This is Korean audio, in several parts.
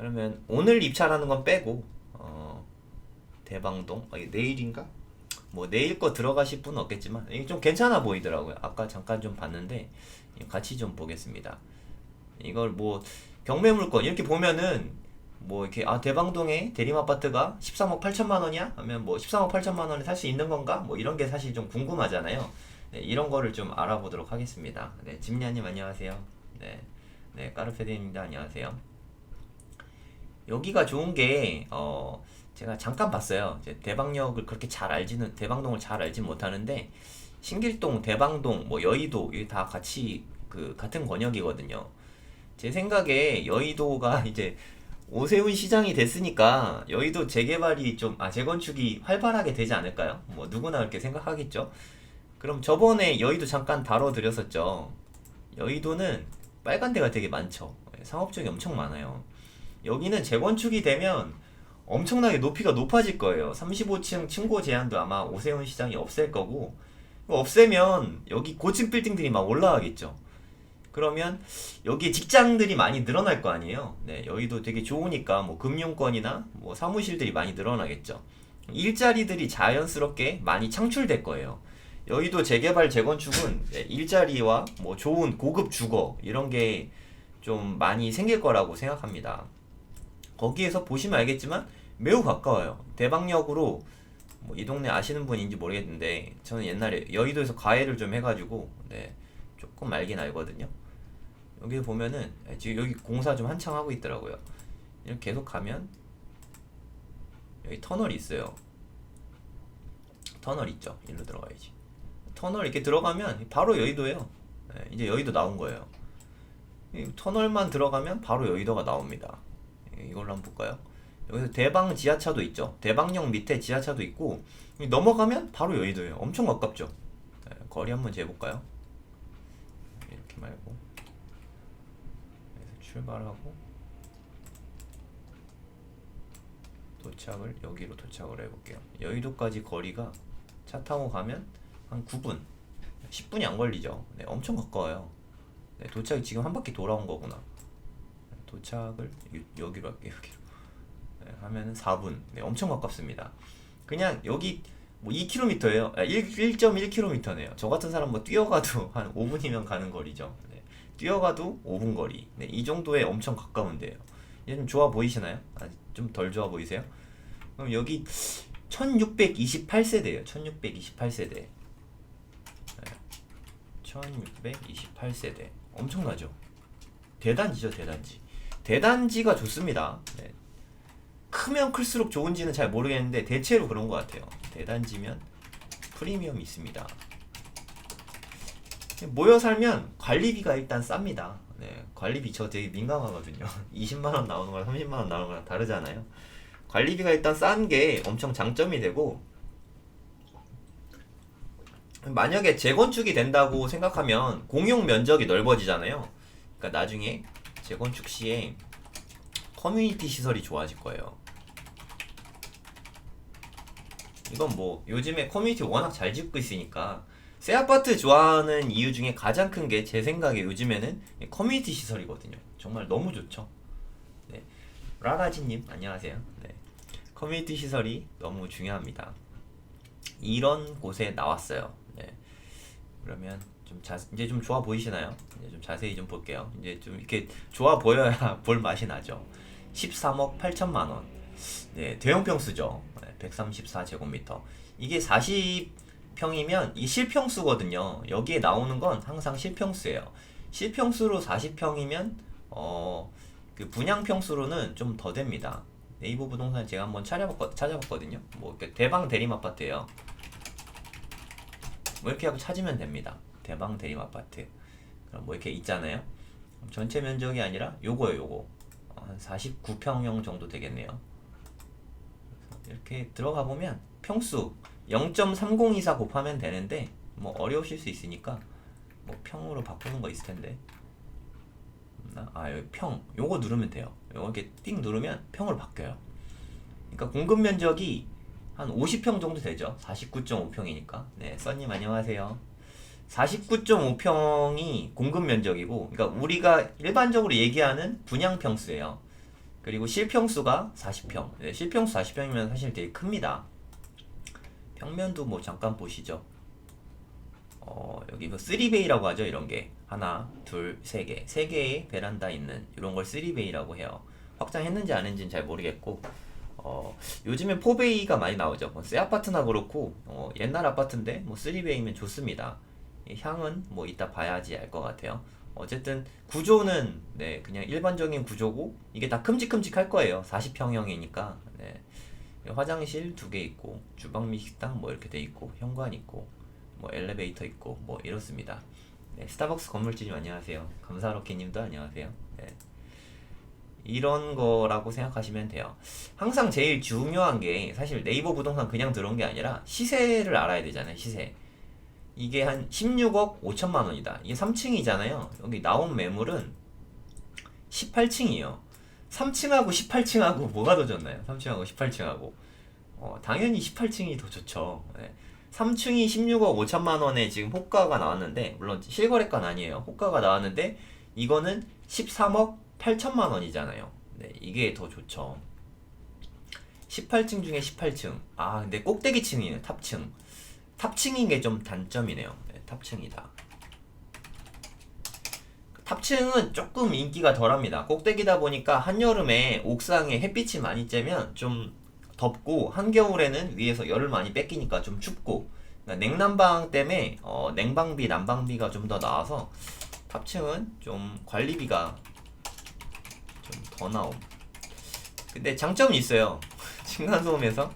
그러면 오늘 입찰하는 건 빼고 어, 대방동 어, 이게 내일인가? 뭐 내일 거 들어가실 분은 없겠지만 이게 좀 괜찮아 보이더라고요. 아까 잠깐 좀 봤는데 같이 좀 보겠습니다. 이걸 뭐 경매 물건 이렇게 보면은 뭐 이렇게 아 대방동에 대림 아파트가 13억 8천만 원이야? 하면 뭐 13억 8천만 원에 살 수 있는 건가? 뭐 이런 게 사실 좀 궁금하잖아요. 네, 이런 거를 좀 알아보도록 하겠습니다. 네, 짐리아님 안녕하세요. 네, 네 까르페데입니다. 안녕하세요. 여기가 좋은 게 어, 제가 잠깐 봤어요. 이제 대방역을 그렇게 잘 알지는 대방동을 잘 알진 못하는데 신길동, 대방동, 뭐 여의도 이게 다 같이 그 같은 권역이거든요. 제 생각에 여의도가 이제 오세훈 시장이 됐으니까 여의도 재개발이 좀, 아, 재건축이 활발하게 되지 않을까요? 뭐 누구나 그렇게 생각하겠죠. 그럼 저번에 여의도 잠깐 다뤄드렸었죠. 여의도는 빨간 데가 되게 많죠. 상업적이 엄청 많아요. 여기는 재건축이 되면 엄청나게 높이가 높아질 거예요. 35층 층고 제한도 아마 오세훈 시장이 없앨 거고, 없애면 여기 고층 빌딩들이 막 올라가겠죠. 그러면 여기에 직장들이 많이 늘어날 거 아니에요. 네, 여기도 되게 좋으니까 뭐 금융권이나 뭐 사무실들이 많이 늘어나겠죠. 일자리들이 자연스럽게 많이 창출될 거예요. 여의도 재개발 재건축은 네, 일자리와 뭐 좋은 고급 주거 이런 게 좀 많이 생길 거라고 생각합니다. 거기에서 보시면 알겠지만 매우 가까워요. 대방역으로 뭐 이 동네 아시는 분인지 모르겠는데 저는 옛날에 여의도에서 과외를 좀 해가지고 네, 조금 알긴 알거든요. 여기 보면은 예, 지금 여기 공사 좀 한창 하고 있더라고요. 이렇게 계속 가면 여기 터널이 있어요. 터널 있죠. 일로 들어가야지. 터널 이렇게 들어가면 바로 여의도예요. 예, 이제 여의도 나온 거예요. 이 터널만 들어가면 바로 여의도가 나옵니다. 예, 이걸로 한번 볼까요? 여기서 대방 지하차도 있죠. 대방역 밑에 지하차도 있고 넘어가면 바로 여의도예요. 엄청 가깝죠. 예, 거리 한번 재볼까요? 이렇게 말고 출발하고 도착을 여기로 도착을 해볼게요. 여의도까지 거리가 차 타고 가면 한 9분, 10분이 안 걸리죠. 네, 엄청 가까워요. 네, 도착이 지금 한 바퀴 돌아온 거구나. 네, 도착을 여- 여기로 할게요. 여기로. 네, 하면은 4분. 네, 엄청 가깝습니다. 그냥 여기 뭐 2km예요. 1, 1.1km네요. 저 같은 사람 뭐 뛰어가도 한 5분이면 가는 거리죠. 네, 뛰어가도 5분 거리. 네, 이 정도에 엄청 가까운데요. 좀 좋아 보이시나요? 아, 좀 덜 좋아 보이세요? 그럼 여기 1628세대예요. 1628세대. 1628세대. 엄청나죠? 대단지죠, 대단지. 대단지가 좋습니다. 네. 크면 클수록 좋은지는 잘 모르겠는데 대체로 그런 것 같아요. 대단지면 프리미엄이 있습니다. 모여 살면 관리비가 일단 쌉니다. 네, 관리비 저 되게 민감하거든요. 20만 원 나오는 거랑 30만 원 나오는 거랑 다르잖아요. 관리비가 일단 싼 게 엄청 장점이 되고 만약에 재건축이 된다고 생각하면 공용 면적이 넓어지잖아요. 그러니까 나중에 재건축 시에 커뮤니티 시설이 좋아질 거예요. 이건 뭐 요즘에 커뮤니티 워낙 잘 짓고 있으니까 새 아파트 좋아하는 이유 중에 가장 큰 게 제 생각에 요즘에는 이 커뮤니티 시설이거든요. 정말 너무 좋죠. 네. 라라지님 안녕하세요. 네. 커뮤니티 시설이 너무 중요합니다. 이런 곳에 나왔어요. 네. 그러면 좀 자, 이제 좀 좋아 보이시나요? 이제 좀 자세히 좀 볼게요. 이제 좀 이렇게 좋아 보여야 볼 맛이 나죠. 13억 8천만 원. 네, 대형 평수죠. 134제곱미터. 이게 40평이면 이 실평수거든요. 여기에 나오는 건 항상 실평수예요. 실평수로 40평이면 어, 그 분양 평수로는 좀 더 됩니다. 네이버 부동산 제가 한번 찾아봤거, 찾아봤거든요. 뭐 대방 대림 아파트예요. 뭐 이렇게 하고 찾으면 됩니다. 대방 대림 아파트. 그럼 뭐 이렇게 있잖아요. 전체 면적이 아니라 요거예요, 요거. 어, 한 49평형 정도 되겠네요. 이렇게 들어가 보면 평수 0.3024 곱하면 되는데 뭐 어려우실 수 있으니까 뭐 평으로 바꾸는 거 있을 텐데. 없나? 아 여기 평 요거 누르면 돼요. 요거 이렇게 띵 누르면 평으로 바뀌어요. 그러니까 공급 면적이 한 50평 정도 되죠. 49.5평이니까. 네, 써님 안녕하세요. 49.5평이 공급 면적이고, 그러니까 우리가 일반적으로 얘기하는 분양 평수예요. 그리고 실평수가 40평. 네, 실평수 40평이면 사실 되게 큽니다. 평면도 뭐 잠깐 보시죠. 어, 여기 뭐 3베이라고 하죠, 이런 게. 하나, 둘, 세 개. 세 개의 베란다 있는 이런 걸 3베이라고 해요. 확장했는지 안 했는지는 잘 모르겠고. 어, 요즘엔 4베이가 많이 나오죠. 뭐 새 아파트나 그렇고, 어, 옛날 아파트인데, 뭐 3베이면 좋습니다. 이 향은 뭐 이따 봐야지 알 것 같아요. 어쨌든 구조는 네 그냥 일반적인 구조고 이게 다 큼직큼직할 거예요. 40평형이니까 네. 화장실 두 개 있고 주방 및 식당 뭐 이렇게 돼 있고 현관 있고 뭐 엘리베이터 있고 뭐 이렇습니다. 네, 스타벅스 건물주님 안녕하세요. 감사로키님도 안녕하세요. 네. 이런 거라고 생각하시면 돼요. 항상 제일 중요한 게 사실 네이버 부동산 그냥 들어온 게 아니라 시세를 알아야 되잖아요. 시세. 이게 한 16억 5천만 원이다. 이게 3층이잖아요. 여기 나온 매물은 18층이에요. 3층하고 18층하고 뭐가 더 좋나요? 3층하고 18층하고. 어, 당연히 18층이 더 좋죠. 네. 3층이 16억 5천만 원에 지금 호가가 나왔는데, 물론 실거래가는 아니에요. 호가가 나왔는데, 이거는 13억 8천만 원이잖아요. 네, 이게 더 좋죠. 18층 중에 18층. 아, 근데 꼭대기층이에요. 탑층. 탑층인 게 좀 단점이네요. 네, 탑층이다. 탑층은 조금 인기가 덜합니다. 꼭대기다 보니까 한여름에 옥상에 햇빛이 많이 쬐면 좀 덥고 한겨울에는 위에서 열을 많이 뺏기니까 좀 춥고 그러니까 냉난방 때문에 어, 냉방비, 난방비가 좀 더 나와서 탑층은 좀 관리비가 좀 더 나옴. 근데 장점이 있어요. 층간소음에서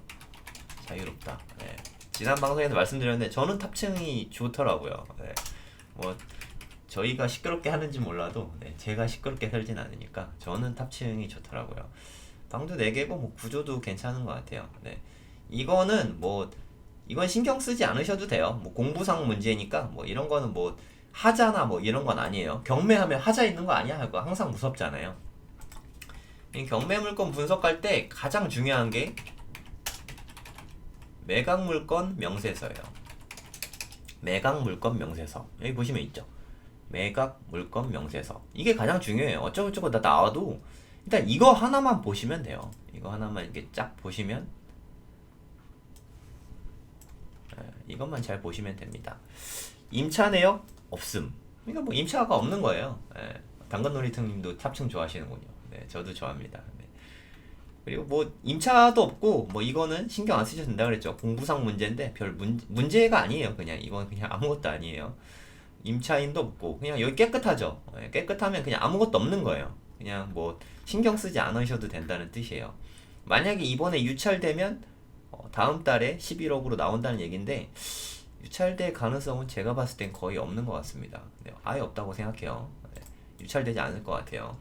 자유롭다. 네. 지난 방송에서 말씀드렸는데 저는 탑층이 좋더라고요. 네. 뭐 저희가 시끄럽게 하는지 몰라도 네, 제가 시끄럽게 살진 않으니까 저는 탑층이 좋더라고요. 방도 4개고 뭐 구조도 괜찮은 것 같아요. 네. 이거는 뭐 이건 신경 쓰지 않으셔도 돼요. 뭐 공부상 문제니까 뭐 이런 거는 뭐 하자나 뭐 이런 건 아니에요. 경매하면 하자 있는 거 아니야 하고 항상 무섭잖아요. 이 경매 물건 분석할 때 가장 중요한 게 매각 물건 명세서예요. 매각 물건 명세서. 여기 보시면 있죠. 매각 물건 명세서. 이게 가장 중요해요. 어쩌고저쩌고 다 나와도 일단 이거 하나만 보시면 돼요. 이거 하나만 이렇게 쫙 보시면 예, 이것만 잘 보시면 됩니다. 임차 내역 없음. 그러니까 뭐 임차가 없는 거예요. 예, 당근놀이통님도 탑층 좋아하시는군요. 네, 저도 좋아합니다. 네. 그리고 뭐 임차도 없고 뭐 이거는 신경 안 쓰셔도 된다 그랬죠. 공부상 문제인데 별 문, 문제가 아니에요. 그냥 이건 그냥 아무것도 아니에요. 임차인도 없고 그냥 여기 깨끗하죠. 예, 깨끗하면 그냥 아무것도 없는 거예요. 그냥 뭐 신경 쓰지 않으셔도 된다는 뜻이에요. 만약에 이번에 유찰되면 어, 다음 달에 11억으로 나온다는 얘긴데 유찰될 가능성은 제가 봤을 땐 거의 없는 것 같습니다. 네, 아예 없다고 생각해요. 네, 유찰되지 않을 것 같아요.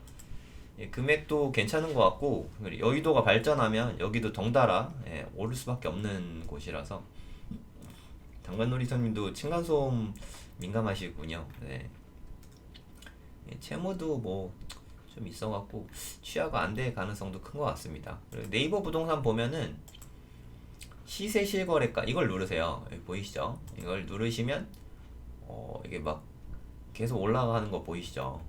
예, 금액도 괜찮은 것 같고 여의도가 발전하면 여기도 덩달아 예, 오를 수밖에 없는 곳이라서 당관놀이선님도 층간소음 민감하시군요. 네. 예, 채무도 뭐 좀 있어갖고 취하가 안 될 가능성도 큰 것 같습니다. 네이버 부동산 보면은 시세 실거래가 이걸 누르세요. 보이시죠? 이걸 누르시면 어 이게 막 계속 올라가는 거 보이시죠?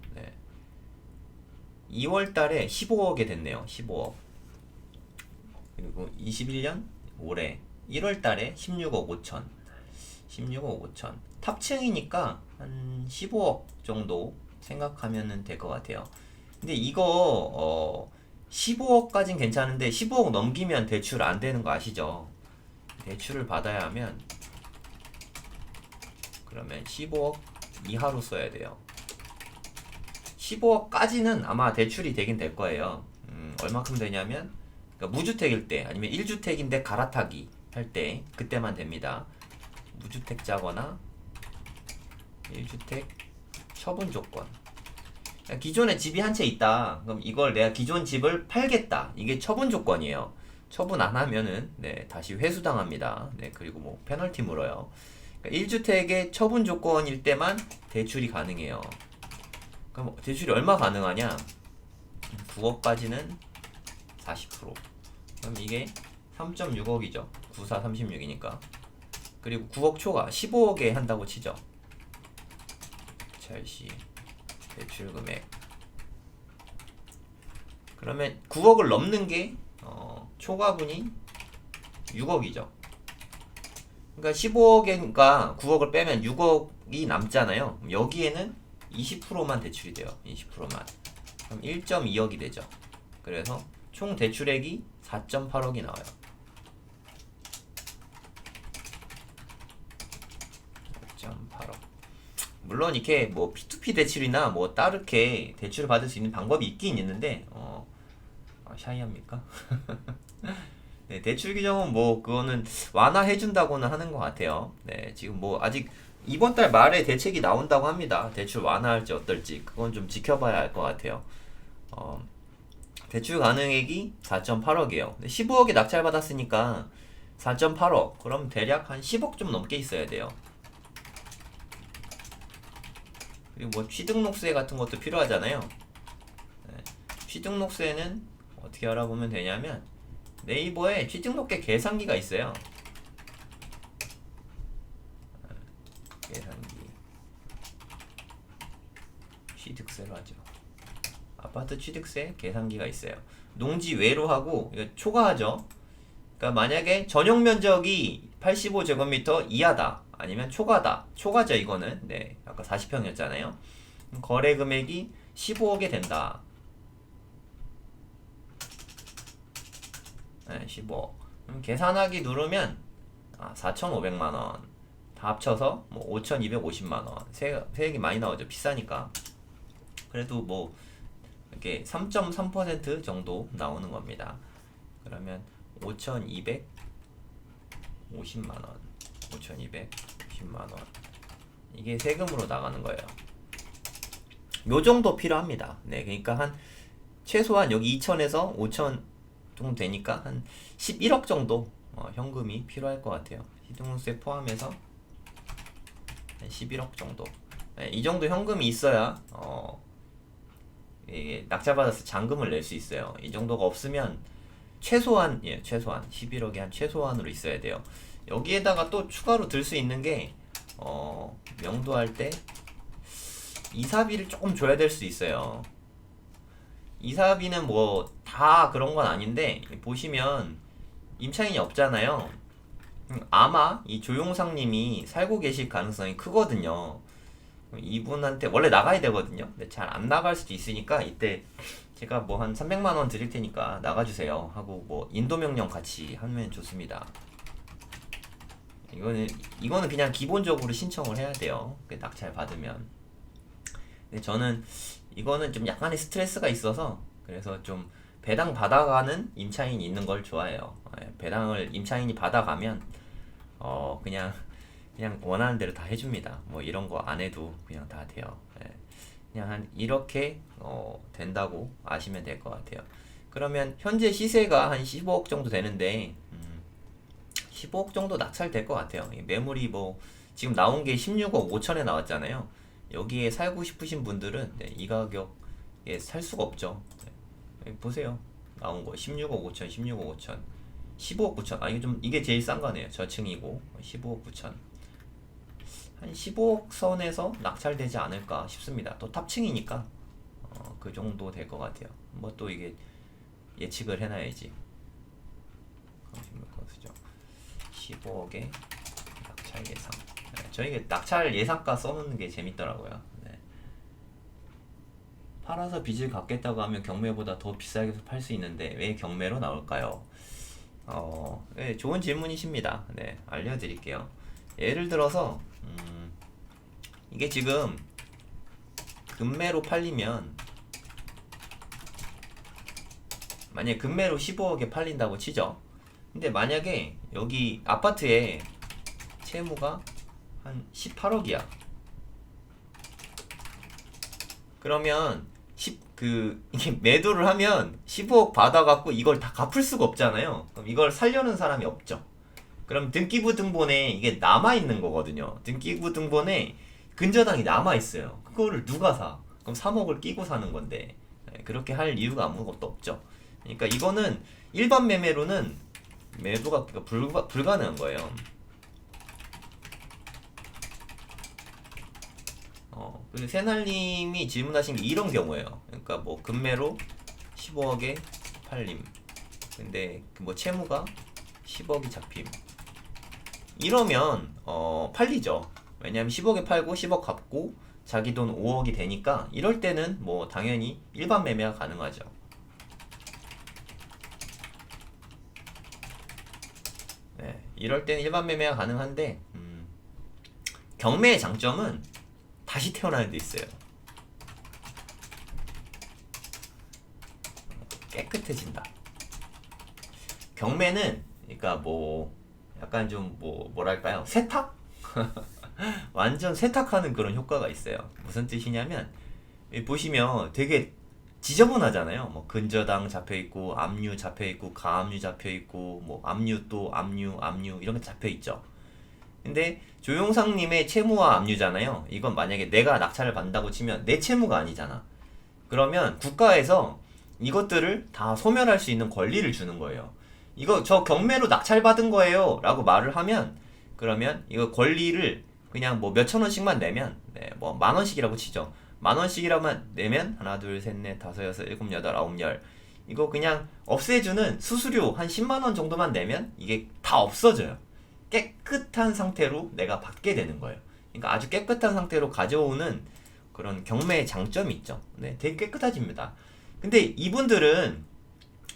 네. 2월 달에 15억이 됐네요. 15억. 그리고 21년 올해 1월 달에 16억 5천. 16억 5천. 탑층이니까 한 15억 정도 생각하면 될 것 같아요. 근데 이거 어 15억까진 괜찮은데 15억 넘기면 대출 안 되는 거 아시죠? 대출을 받아야 하면 그러면 15억 이하로 써야 돼요. 15억까지는 아마 대출이 되긴 될 거예요. 음, 얼마큼 되냐면 그러니까 무주택일 때 아니면 1주택인데 갈아타기 할 때 그때만 됩니다. 무주택자거나 1주택 처분 조건. 그러니까 기존에 집이 한 채 있다. 그럼 이걸 내가 기존 집을 팔겠다. 이게 처분 조건이에요. 처분 안 하면은 네, 다시 회수당합니다. 네, 그리고 뭐 페널티 물어요. 그러니까 1주택의 처분 조건일 때만 대출이 가능해요. 그럼 대출이 얼마 가능하냐? 9억까지는 40%. 그럼 이게 3.6억이죠. 94 36이니까. 그리고 9억 초과 15억에 한다고 치죠. 찰시 대출 금액 그러면 9억을 넘는 게 어, 초과분이 6억이죠. 그러니까 15억인가 9억을 빼면 6억이 남잖아요. 여기에는 20%만 대출이 돼요. 20%만. 그럼 1.2억이 되죠. 그래서 총 대출액이 4.8억이 나와요. 4.8억. 물론 이렇게 뭐 P2P 대출이나 뭐 따르게 대출을 받을 수 있는 방법이 있긴 있는데 어 아, 샤이합니까? 네, 대출 규정은 뭐 그거는 완화해 준다고는 하는 것 같아요. 네, 지금 뭐 아직 이번 달 말에 대책이 나온다고 합니다. 대출 완화할지 어떨지 그건 좀 지켜봐야 할것 같아요. 어, 대출 가능액이 4.8억이에요. 15억에 낙찰 받았으니까 4.8억. 그럼 대략 한 10억 좀 넘게 있어야 돼요. 그리고 뭐 취등록세 같은 것도 필요하잖아요. 네, 취등록세는 어떻게 알아보면 되냐면 네이버에 취등록계 계산기가 있어요. 네, 계산기. 취득세로 하죠. 아파트 취득세 계산기가 있어요. 농지 외로 하고 이거 초과하죠. 그러니까 만약에 전용 면적이 85제곱미터 이하다 아니면 초과다. 초과죠 이거는. 네 아까 40평이었잖아요. 거래 금액이 15억이 된다. 네 15억. 그럼 계산하기 누르면 아 4,500만 원. 다 합쳐서 뭐 5,250만 원. 세, 세액이 많이 나오죠 비싸니까. 그래도 뭐 이렇게 3.3% 정도 나오는 겁니다 그러면 5,250만 원, 5,210만 원. 이게 세금으로 나가는 거예요. 요 정도 필요합니다. 네, 그러니까 한 최소한 여기 2,000에서 5,000 정도 되니까 한 11억 정도 어, 현금이 필요할 것 같아요. 시등세 포함해서 한 11억 정도. 네, 이 정도 현금이 있어야 어, 이게 낙찰받아서 잔금을 낼 수 있어요. 이 정도가 없으면 최소한 예 최소한 11억이 한 최소한으로 있어야 돼요. 여기에다가 또 추가로 들 수 있는 게 어, 명도할 때 이사비를 조금 줘야 될 수 있어요. 이사비는 뭐 다 그런 건 아닌데 보시면 임차인이 없잖아요. 음, 아마 이 조용상님이 살고 계실 가능성이 크거든요. 이분한테 원래 나가야 되거든요. 근데 잘 안 나갈 수도 있으니까 이때 제가 뭐 한 300만 원 드릴 테니까 나가주세요 하고 뭐 인도 명령 같이 하면 좋습니다. 이거는 이거는 그냥 기본적으로 신청을 해야 돼요. 그 낙찰 받으면. 근데 저는 이거는 좀 약간의 스트레스가 있어서 그래서 좀 배당 받아가는 임차인이 있는 걸 좋아해요. 예, 배당을 임차인이 받아가면 어 그냥 그냥 원하는 대로 다 해줍니다. 뭐 이런 거 안 해도 그냥 다 돼요. 예. 그냥 한 이렇게 어, 된다고 아시면 될 것 같아요. 그러면 현재 시세가 한 15억 정도 되는데 음, 15억 정도 낙찰될 것 같아요. 이 매물이 뭐 지금 나온 게 16억 5천에 나왔잖아요. 여기에 살고 싶으신 분들은 네, 이 가격에 살 수가 없죠. 네. 보세요. 나온 거 16억 5천, 16억 5천, 15억 9천. 아 이게 좀 이게 제일 싼 거네요. 저층이고 15억 9천. 한 15억 선에서 낙찰되지 않을까 싶습니다. 또 탑층이니까 어, 그 정도 될 것 같아요. 뭐 또 이게 예측을 해놔야지. 거수죠. 15억의 낙찰 예상. 네, 저희가 낙찰 예상가 써놓는 게 재밌더라고요. 네. 팔아서 빚을 갚겠다고 하면 경매보다 더 비싸게 팔 수 있는데 왜 경매로 나올까요? 어, 네, 좋은 질문이십니다. 네, 알려드릴게요. 예를 들어서 음, 이게 지금 금매로 팔리면 만약에 금매로 15억에 팔린다고 치죠. 근데 만약에 여기 아파트에 채무가 한 18억이야. 그러면 10, 그 이게 매도를 하면 15억 받아갖고 이걸 다 갚을 수가 없잖아요. 그럼 이걸 살려는 사람이 없죠. 그럼 등기부 등본에 이게 남아 있는 거거든요. 등기부 등본에 근저당이 남아 있어요. 그거를 누가 사? 그럼 3억을 끼고 사는 건데 네, 그렇게 할 이유가 아무것도 없죠. 그러니까 이거는 일반 매매로는 매도가 불가, 불가능한 거예요. 어, 그리고 새날님이 질문하신 게 이런 경우예요. 그러니까 뭐 금매로 15억에 팔림. 근데 그뭐 채무가 10억이 잡힘. 이러면 어 팔리죠. 왜냐하면 10억에 팔고 10억 갚고 자기 돈 5억이 되니까 이럴 때는 뭐 당연히 일반 매매가 가능하죠. 네, 이럴 때는 일반 매매가 가능한데 음, 경매의 장점은 다시 태어나는 데 있어요. 깨끗해진다. 경매는 그러니까 뭐 약간 좀 뭐 뭐랄까요 세탁 완전 세탁하는 그런 효과가 있어요. 무슨 뜻이냐면 보시면 되게 지저분하잖아요. 뭐 근저당 잡혀 있고 압류 잡혀 있고 가압류 잡혀 있고 뭐 압류 또 압류 압류 이런 게 잡혀 있죠. 근데 조용상님의 채무와 압류잖아요. 이건 만약에 내가 낙찰을 받는다고 치면 내 채무가 아니잖아. 그러면 국가에서 이것들을 다 소멸할 수 있는 권리를 주는 거예요. 이거 저 경매로 낙찰받은 거예요. 라고 말을 하면 그러면 이거 권리를 그냥 뭐 몇천 원씩만 내면 네, 뭐 만 원씩이라고 치죠. 만 원씩이라만 내면 하나 둘 셋 넷 다섯 여섯 일곱 여덟 아홉 열 이거 그냥 없애주는 수수료 한 10만 원 정도만 내면 이게 다 없어져요. 깨끗한 상태로 내가 받게 되는 거예요. 그러니까 아주 깨끗한 상태로 가져오는 그런 경매의 장점이 있죠. 네, 되게 깨끗해집니다. 근데 이분들은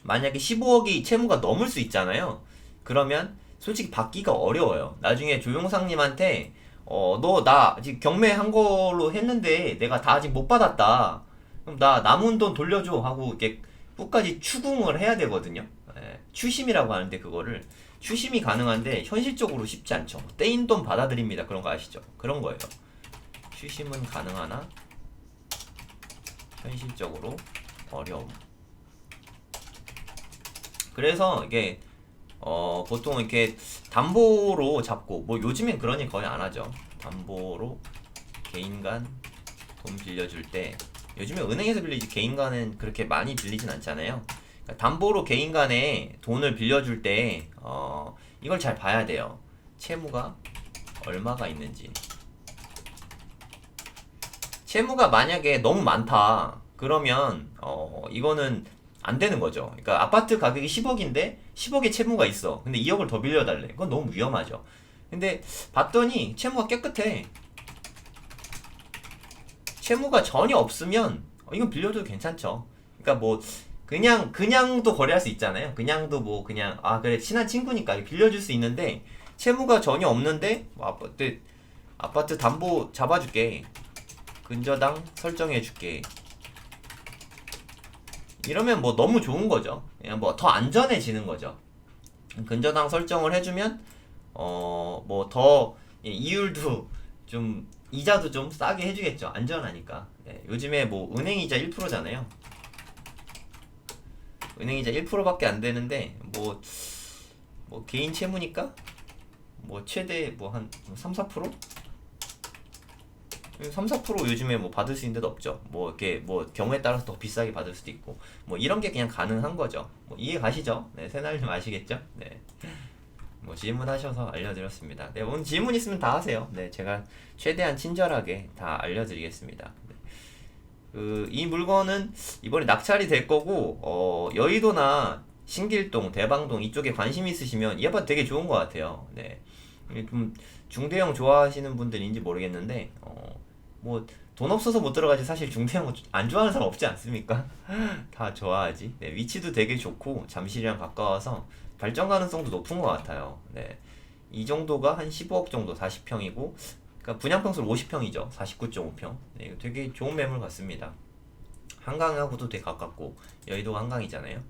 만약에 15억이 채무가 넘을 수 있잖아요. 그러면 솔직히 받기가 어려워요. 나중에 조용상님한테 어, 너나 아직 경매한 걸로 했는데 내가 다 아직 못 받았다. 그럼 나 남은 돈 돌려줘 하고 이렇게 끝까지 추궁을 해야 되거든요. 예, 추심이라고 하는데 그거를 추심이 가능한데 현실적으로 쉽지 않죠. 떼인 돈 받아들입니다. 그런 거 아시죠? 그런 거예요. 추심은 가능하나 현실적으로 어려움. 그래서 이게 어 보통 이렇게 담보로 잡고 뭐 요즘엔 그러니 거의 안 하죠. 담보로 개인 간 돈 빌려줄 때 요즘에 은행에서 빌리지 개인 간은 그렇게 많이 빌리진 않잖아요. 그러니까 담보로 개인 간에 돈을 빌려줄 때 어, 이걸 잘 봐야 돼요. 채무가 얼마가 있는지. 채무가 만약에 너무 많다. 그러면 어, 이거는 안 되는 거죠. 그러니까 아파트 가격이 10억인데 10억의 채무가 있어. 근데 2억을 더 빌려달래. 그건 너무 위험하죠. 근데 봤더니 채무가 깨끗해. 채무가 전혀 없으면 어, 이건 빌려줘도 괜찮죠. 그러니까 뭐 그냥 그냥도 거래할 수 있잖아요. 그냥도 뭐 그냥 아 그래 친한 친구니까 빌려줄 수 있는데 채무가 전혀 없는데 뭐 아파트 아파트 담보 잡아줄게. 근저당 설정해줄게. 이러면 뭐 너무 좋은 거죠. 그냥 뭐 더 안전해지는 거죠. 근저당 설정을 해주면 어 뭐 더 이율도 좀 이자도 좀 싸게 해주겠죠. 안전하니까. 네, 요즘에 뭐 은행 이자 1%잖아요. 은행 이자 1%밖에 안 되는데 뭐 뭐 개인 채무니까 뭐 최대 뭐 한 3, 4%? 3, 4% 요즘에 뭐 받을 수 있는 데도 없죠. 뭐 이렇게 뭐 경우에 따라서 더 비싸게 받을 수도 있고 뭐 이런 게 그냥 가능한 거죠. 뭐 이해 가시죠? 네, 새날님 아시겠죠? 네. 뭐 질문하셔서 알려드렸습니다. 네, 오늘 질문 있으면 다 하세요. 네, 제가 최대한 친절하게 다 알려드리겠습니다. 네. 그, 이 물건은 이번에 낙찰이 될 거고, 어, 여의도나 신길동, 대방동 이쪽에 관심 있으시면 이 아파트 되게 좋은 것 같아요. 네. 좀 중대형 좋아하시는 분들인지 모르겠는데, 어, 뭐, 돈 없어서 못 들어가지 사실 중대형 안 좋아하는 사람 없지 않습니까? 다 좋아하지. 네, 위치도 되게 좋고, 잠실이랑 가까워서 발전 가능성도 높은 것 같아요. 네. 이 정도가 한 15억 정도 40평이고 그러니까 분양평수 50평이죠. 49.5평. 네, 되게 좋은 매물 같습니다. 한강하고도 되게 가깝고 여의도가 한강이잖아요.